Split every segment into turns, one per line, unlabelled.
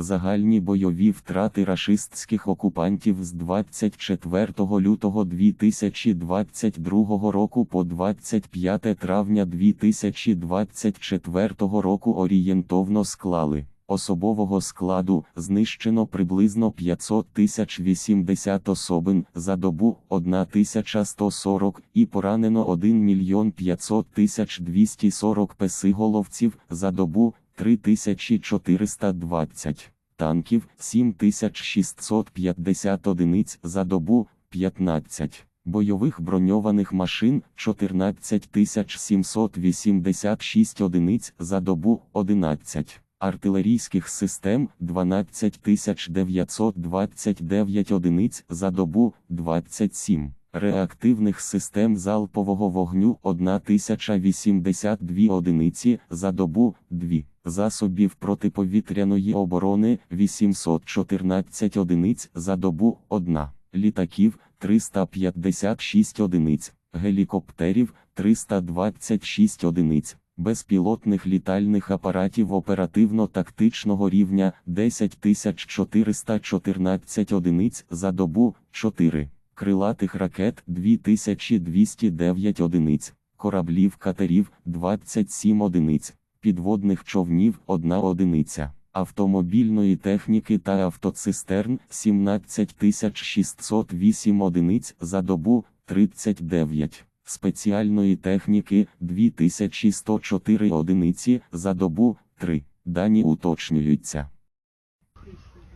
Загальні бойові втрати рашистських окупантів з 24 лютого 2022 року по 25 травня 2024 року орієнтовно склали. Особового складу знищено приблизно 500 тисяч 80 особин за добу 1140 і поранено 1 мільйон 500 тисяч 240 песиголовців за добу 3420 танків 7650 одиниць за добу 15 бойових броньованих машин 14786 одиниць за добу 11 артилерійських систем 12929 одиниць за добу 27 реактивних систем залпового вогню 1082 одиниці за добу 2 засобів протиповітряної оборони 814 одиниць за добу 1 літаків 356 одиниць гелікоптерів 326 одиниць безпілотних літальних апаратів оперативно-тактичного рівня 10414 одиниць за добу 4, крилатих ракет 2209 одиниць, кораблів катерів 27 одиниць, підводних човнів 1 одиниця. Автомобільної техніки та автоцистерн 17608 одиниць за добу 39 спеціальної техніки 2104 одиниці за добу 3. Дані уточнюються.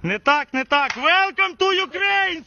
Не так, не так. Welcome to Ukraine,